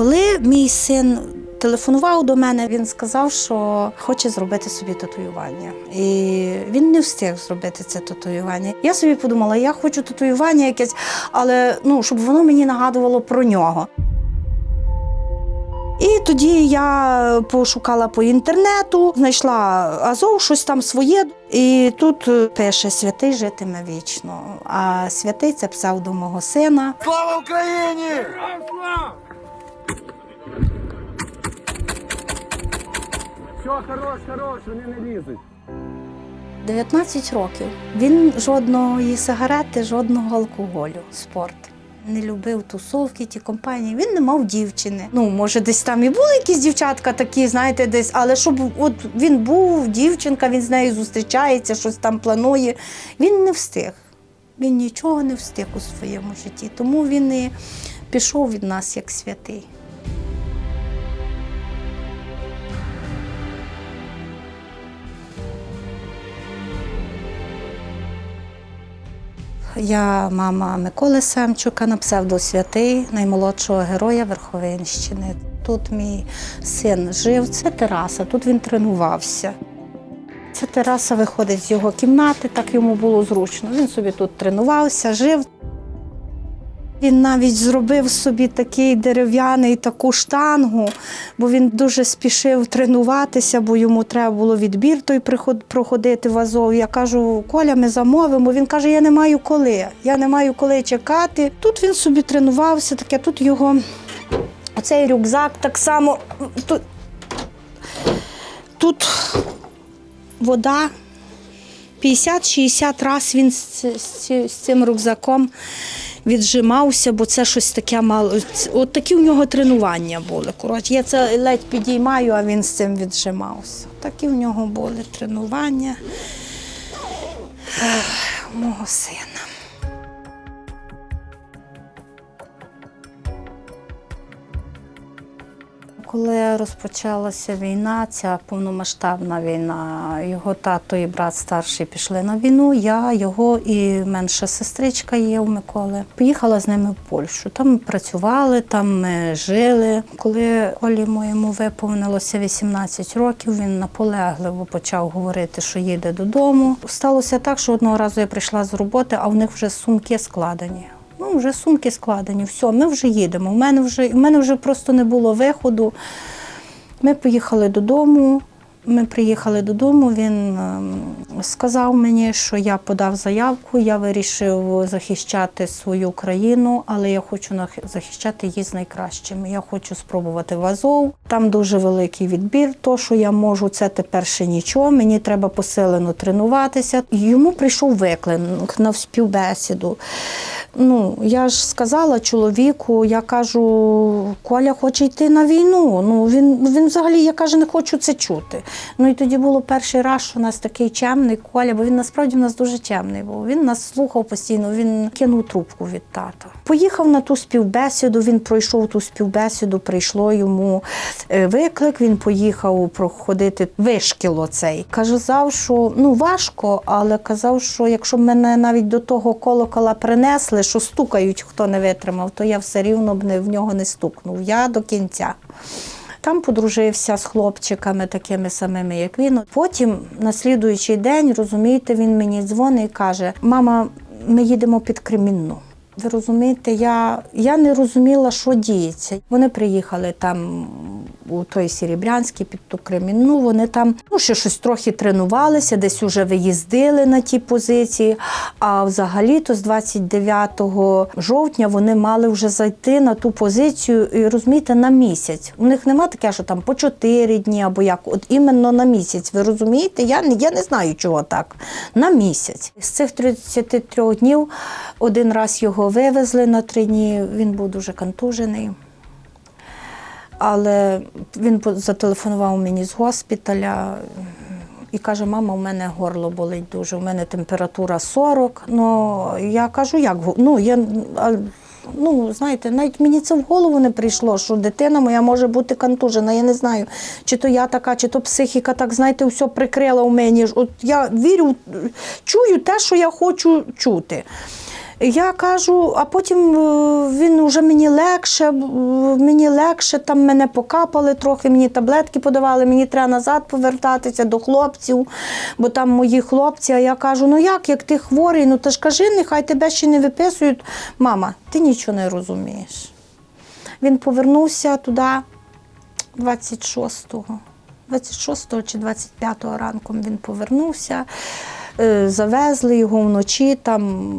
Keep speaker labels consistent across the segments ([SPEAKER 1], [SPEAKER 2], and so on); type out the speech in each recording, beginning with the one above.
[SPEAKER 1] Коли мій син телефонував до мене, він сказав, що хоче зробити собі татуювання. І він не встиг зробити це татуювання. Я собі подумала, я хочу татуювання якесь, але ну, щоб воно мені нагадувало про нього. І тоді я пошукала по інтернету, знайшла Азов, щось там своє. І тут е, пише святий житиме вічно. А святий це псевдо мого сина.
[SPEAKER 2] Слава Україні!
[SPEAKER 1] 19 років. Він жодної сигарети, жодного алкоголю, спорт. Не любив тусовки, ті компанії. Він не мав дівчини. Ну, може, десь там і були якісь дівчатка такі, знаєте, десь, але щоб от він був, дівчинка, він з нею зустрічається, щось там планує. Він не встиг. Він нічого не встиг у своєму житті. Тому він і пішов від нас як святий. Я мама Миколи Семчука на псевдосвятий, наймолодшого героя Верховинщини. Тут мій син жив, це тераса, тут він тренувався. Ця тераса виходить з його кімнати, так йому було зручно. Він собі тут тренувався, жив. Він навіть зробив собі такий дерев'яний таку штангу, бо він дуже спішив тренуватися, бо йому треба було відбір той проходити в Азов. Я кажу, Коля, ми замовимо. Він каже, я не маю коли. Я не маю коли чекати. Тут він собі тренувався, таке, тут його оцей рюкзак так само. Тут, тут вода. 50-60 разів він з, з, з цим рюкзаком віджимався, бо це щось таке мало. От такі у нього тренування були. Коротше, я це ледь підіймаю, а він з цим віджимався. Такі в нього були тренування мого сина. Коли розпочалася війна, ця повномасштабна війна, його тато і брат старший пішли на війну. Я, його і менша сестричка є у Миколи. Поїхала з ними в Польщу. Там ми працювали, там ми жили. Коли Олі моєму виповнилося 18 років, він наполегливо почав говорити, що їде додому. Сталося так, що одного разу я прийшла з роботи, а в них вже сумки складені. Ну, вже сумки складені, все, ми вже їдемо. У мене вже, у мене вже просто не було виходу. Ми поїхали додому. Ми приїхали додому. Він ем, сказав мені, що я подав заявку, я вирішив захищати свою країну, але я хочу захищати її з найкращими. Я хочу спробувати в Азов. Там дуже великий відбір. То, що я можу, це тепер ще нічого. Мені треба посилено тренуватися. Йому прийшов виклик на співбесіду. Ну, я ж сказала чоловіку, я кажу, Коля хоче йти на війну. Ну, він, він взагалі, я каже, не хочу це чути. Ну і тоді було перший раз, що у нас такий чемний Коля, бо він насправді в нас дуже чемний був. Він нас слухав постійно, він кинув трубку від тата. Поїхав на ту співбесіду, він пройшов ту співбесіду, прийшло йому е, виклик, він поїхав проходити вишкіл оцей. Казав, що ну важко, але казав, що якщо б мене навіть до того колокола принесли, що стукають, хто не витримав, то я все рівно б не, в нього не стукнув. Я до кінця. Там подружився з хлопчиками такими самими, як він. Потім, на слідуючий день, розумієте, він мені дзвонить і каже: Мама, ми їдемо під Кремінну. Ви розумієте, я, я не розуміла, що діється. Вони приїхали там у той Сірібрянський під ту Кремінну. Вони там ну, ще щось трохи тренувалися, десь уже виїздили на ті позиції. А взагалі-то з 29 жовтня вони мали вже зайти на ту позицію, і розумієте, на місяць. У них нема таке, що там по 4 дні або як. От іменно на місяць. Ви розумієте? Я, я не знаю, чого так. На місяць. З цих 33 днів один раз його вивезли на три дні. Він був дуже контужений. Але він зателефонував мені з госпіталя і каже: мама, у мене горло болить дуже, у мене температура 40. Ну, я кажу, як ну, я, ну, знаєте, навіть мені це в голову не прийшло, що дитина моя може бути контужена. Я не знаю, чи то я така, чи то психіка, так знаєте, все прикрила у мені. От я вірю, чую те, що я хочу чути. Я кажу, а потім е, він вже мені легше, е, мені легше, там мене покапали трохи, мені таблетки подавали, мені треба назад повертатися до хлопців, бо там мої хлопці. А я кажу: ну як, як ти хворий, ну ти ж кажи, нехай тебе ще не виписують. Мама, ти нічого не розумієш. Він повернувся туди 26-го. 26 чи 25 ранком він повернувся, е, завезли його вночі там.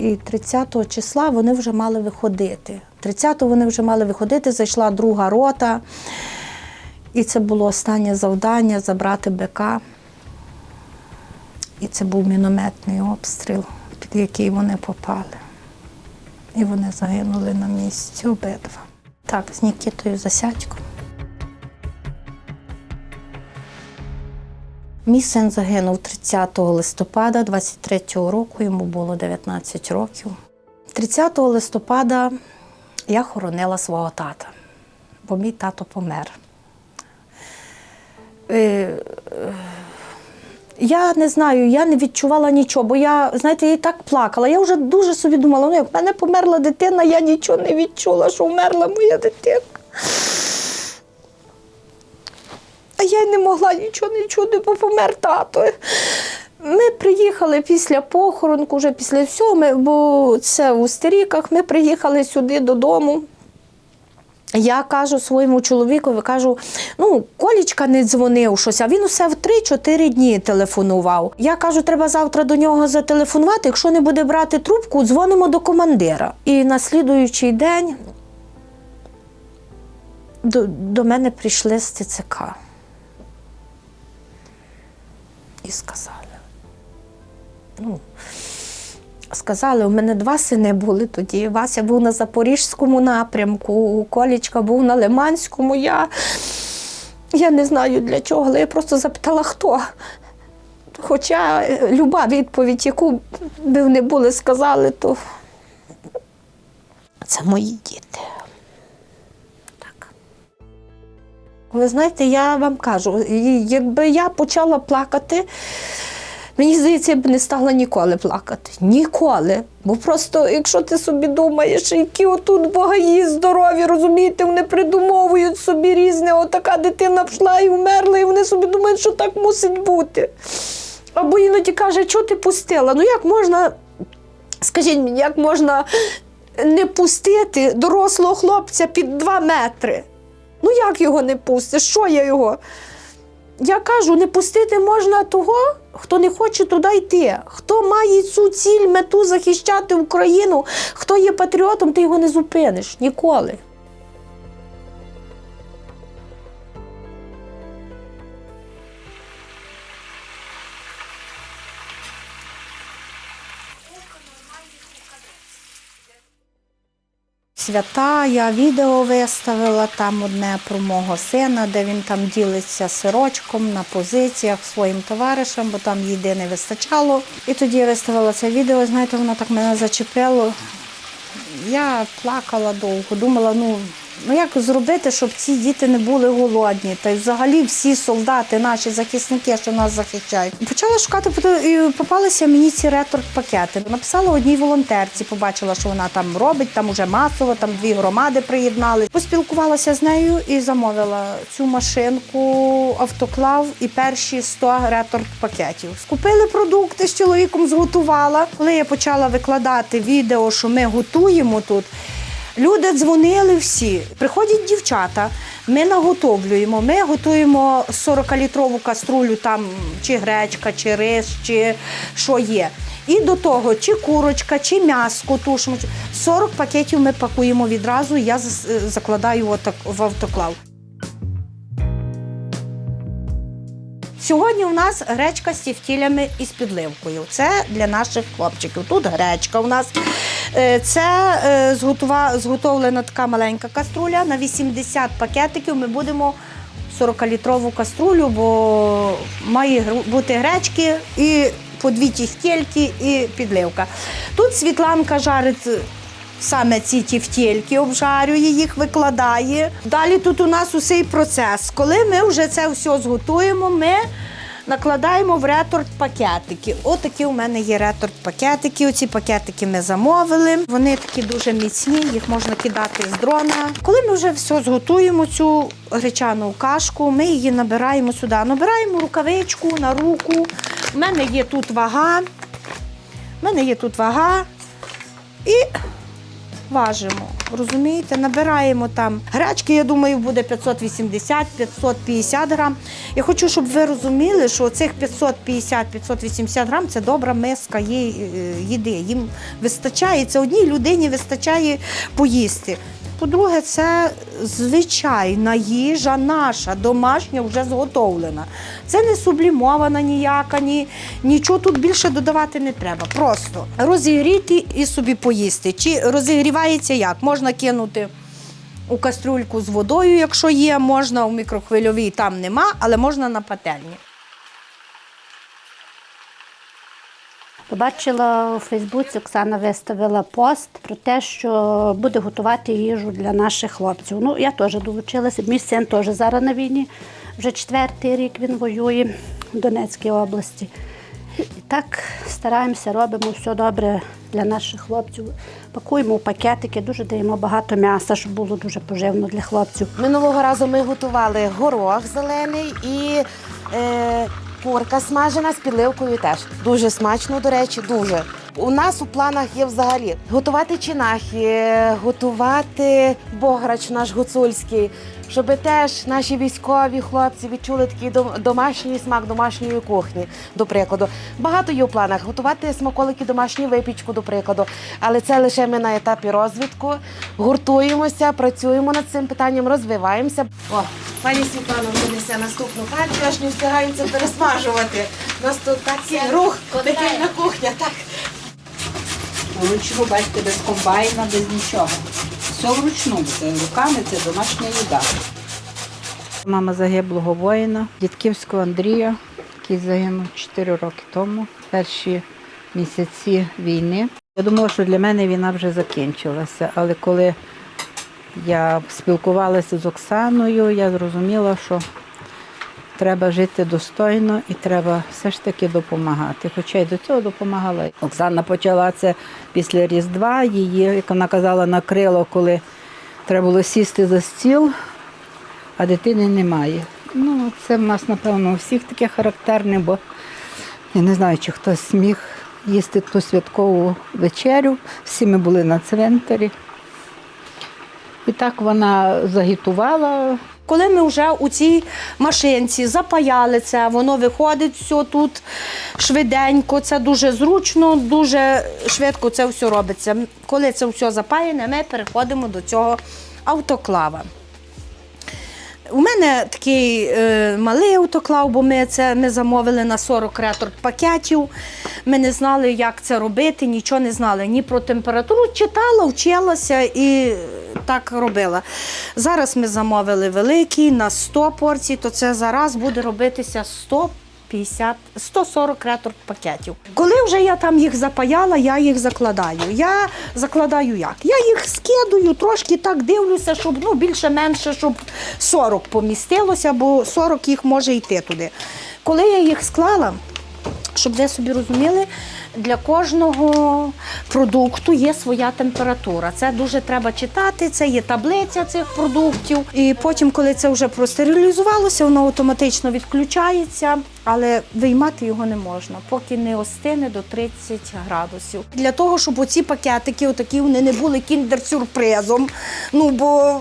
[SPEAKER 1] І 30 числа вони вже мали виходити. 30-го вони вже мали виходити, зайшла друга рота. І це було останнє завдання забрати БК. І це був мінометний обстріл, під який вони попали. І вони загинули на місці обидва. Так, з Нікітою Засядьком. Мій син загинув 30 листопада 23-го року, йому було 19 років. 30 листопада я хоронила свого тата, бо мій тато помер. Е, Я не знаю, я не відчувала нічого, бо я, знаєте, я і так плакала. Я вже дуже собі думала, ну як в мене померла дитина, я нічого не відчула, що вмерла моя дитина. Я й не могла нічого не чути, бо помер тато. Ми приїхали після похоронку, вже після всього, ми, бо це в Устеріках, ми приїхали сюди додому. Я кажу своєму чоловікові, кажу, ну, Колічка не дзвонив щось, а він усе в 3-4 дні телефонував. Я кажу, треба завтра до нього зателефонувати. Якщо не буде брати трубку, дзвонимо до командира. І на слідуючий день до, до мене прийшли з ТЦК. І сказали. Ну, сказали, у мене два сини були тоді. Вася був на Запорізькому напрямку, Колічка був на Лиманському. Я, я не знаю для чого, але я просто запитала, хто. Хоча е, люба відповідь, яку би вони були сказали, то це мої діти. Ви знаєте, я вам кажу, якби я почала плакати, мені здається, я б не стала ніколи плакати. Ніколи. Бо просто, якщо ти собі думаєш, які отут богаї здорові, розумієте, вони придумовують собі різне, отака дитина пішла і вмерла, і вони собі думають, що так мусить бути. Або іноді каже, що ти пустила? Ну як можна, скажіть мені, як можна не пустити дорослого хлопця під два метри? Ну як його не пустиш? Що я його? Я кажу, не пустити можна того, хто не хоче туди йти. Хто має цю ціль, мету захищати Україну, хто є патріотом, ти його не зупиниш ніколи. Свята, я відео виставила там одне про мого сина, де він там ділиться сирочком на позиціях своїм товаришем, бо там їди не вистачало. І тоді я виставила це відео, знаєте, воно так мене зачепило. Я плакала довго, думала, ну, ну як зробити, щоб ці діти не були голодні. Та й взагалі всі солдати, наші захисники, що нас захищають. Почала шукати і попалися мені ці реторт-пакети. Написала одній волонтерці, побачила, що вона там робить, там уже масово, там дві громади приєднали. Поспілкувалася з нею і замовила цю машинку, автоклав і перші 100 реторт-пакетів. Скупили продукти з чоловіком, зготувала. Коли я почала викладати відео, що ми готуємо тут. Люди дзвонили всі. Приходять дівчата, ми наготовлюємо. Ми готуємо 40-літрову каструлю, там чи гречка, чи рис, чи що є. І до того, чи курочка, чи м'яско тушимо. 40 пакетів ми пакуємо відразу, я закладаю в автоклав. Сьогодні у нас гречка з тівтілями і з підливкою. Це для наших хлопчиків. Тут гречка у нас. Е, Це е, зготовлена така маленька каструля. На 80 пакетиків ми будемо 40-літрову каструлю, бо має бути гречки і по дві тівтільки і підливка. Тут Світланка жарить саме ці тівтільки, обжарює їх, викладає. Далі тут у нас усей процес. Коли ми вже це все зготуємо, ми накладаємо в реторт пакетики. Отакі у мене є реторт пакетики. Оці пакетики ми замовили. Вони такі дуже міцні, їх можна кидати з дрона. Коли ми вже все зготуємо, цю гречану кашку, ми її набираємо сюди. Набираємо рукавичку на руку. У мене є тут вага. У мене є тут вага. І важимо. Розумієте, набираємо там гречки, я думаю, буде 580-550 грам. Я хочу, щоб ви розуміли, що цих 550-580 грам це добра миска е, їди. Їм вистачає, це одній людині вистачає поїсти. По-друге, це звичайна їжа наша, домашня, вже зготовлена. Це не сублімована ніяка, ні, нічого тут більше додавати не треба. Просто розігріти і собі поїсти. Чи розігрівається як? Можна кинути у кастрюльку з водою, якщо є, можна у мікрохвильовій, там нема, але можна на пательні.
[SPEAKER 2] Побачила у Фейсбуці, Оксана виставила пост про те, що буде готувати їжу для наших хлопців. Ну, я теж долучилася. Мій син теж зараз на війні. Вже четвертий рік він воює в Донецькій області. І так стараємося, робимо все добре для наших хлопців. Пакуємо пакетики, дуже даємо багато м'яса, щоб було дуже поживно для хлопців.
[SPEAKER 3] Минулого разу ми готували горох зелений і е, курка смажена з підливкою теж. Дуже смачно, до речі, дуже. У нас у планах є взагалі готувати чинахи, готувати бограч наш гуцульський, щоб теж наші військові хлопці відчули такий домашній смак домашньої кухні, до прикладу. Багато є у планах готувати смаколики, домашню випічку, до прикладу. Але це лише ми на етапі розвитку. Гуртуємося, працюємо над цим питанням, розвиваємося. О, пані Світлана вже несе наступну партію, аж не встигаємо це пересмажувати. У нас тут такий рух, пекельна кухня. Так.
[SPEAKER 4] Вручну, бачите, без комбайна, без нічого. Все вручну, це руками, це домашня їда. Мама загиблого воїна, Дідківського Андрія, який загинув 4 роки тому, перші місяці війни. Я думала, що для мене війна вже закінчилася, але коли я спілкувалася з Оксаною, я зрозуміла, що треба жити достойно і треба все ж таки допомагати. Хоча й до цього допомагала. Оксана почала це після Різдва. Її, як вона казала, накрило, коли треба було сісти за стіл, а дитини немає. Ну, це в нас, напевно, у всіх таке характерне, бо я не знаю, чи хтось міг їсти ту святкову вечерю. Всі ми були на цвинтарі. І так вона загітувала
[SPEAKER 1] Коли ми вже у цій машинці запаяли це, воно виходить все тут швиденько, це дуже зручно, дуже швидко це все робиться. Коли це все запаяне, ми переходимо до цього автоклава. У мене такий е, малий автоклав, бо ми це ми замовили на 40 реторт пакетів. Ми не знали, як це робити, нічого не знали ні про температуру. Читала, вчилася і так робила. Зараз ми замовили великий на 100 порцій, то це зараз буде робитися 100 50, 140 реторт пакетів. Коли вже я там їх запаяла, я їх закладаю. Я закладаю як? Я їх скидую, трошки так дивлюся, щоб ну, більше-менше, щоб 40 помістилося, бо 40 їх може йти туди. Коли я їх склала, щоб ви собі розуміли, для кожного продукту є своя температура. Це дуже треба читати. Це є таблиця цих продуктів. І потім, коли це вже простерилізувалося, воно автоматично відключається, але виймати його не можна, поки не остине до 30 градусів. Для того, щоб оці пакетики, отакі вони не були кіндер-сюрпризом. Ну бо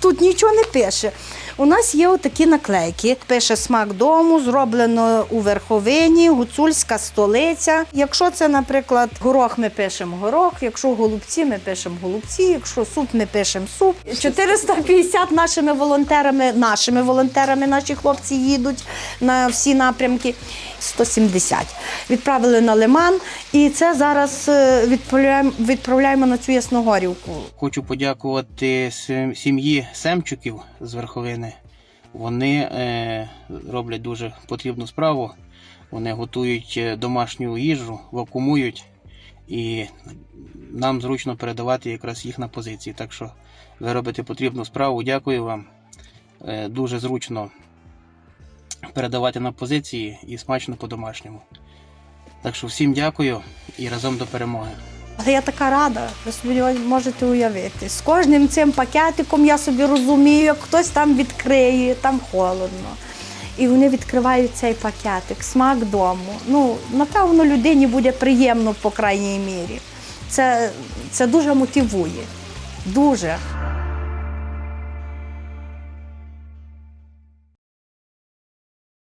[SPEAKER 1] тут нічого не пише. У нас є отакі наклейки. Пише смак дому, зроблено у верховині, гуцульська столиця. Якщо це, наприклад, горох, ми пишемо горох. Якщо голубці, ми пишемо голубці. Якщо суп, ми пишемо суп. 450 нашими волонтерами, нашими волонтерами, наші хлопці їдуть на всі напрямки. 170. Відправили на лиман, і це зараз е, відправляємо, відправляємо на цю Ясногорівку.
[SPEAKER 5] Хочу подякувати сім'ї Семчуків з Верховини. Вони е, роблять дуже потрібну справу. Вони готують е, домашню їжу, вакуумують, і нам зручно передавати якраз їх на позиції. Так що ви робите потрібну справу. Дякую вам. Е, дуже зручно передавати на позиції і смачно по-домашньому. Так що всім дякую і разом до перемоги.
[SPEAKER 1] Але я така рада, ви собі можете уявити. З кожним цим пакетиком я собі розумію, як хтось там відкриє, там холодно. І вони відкривають цей пакетик, смак дому. Ну, напевно, людині буде приємно, по крайній мірі. Це, це дуже мотивує. Дуже.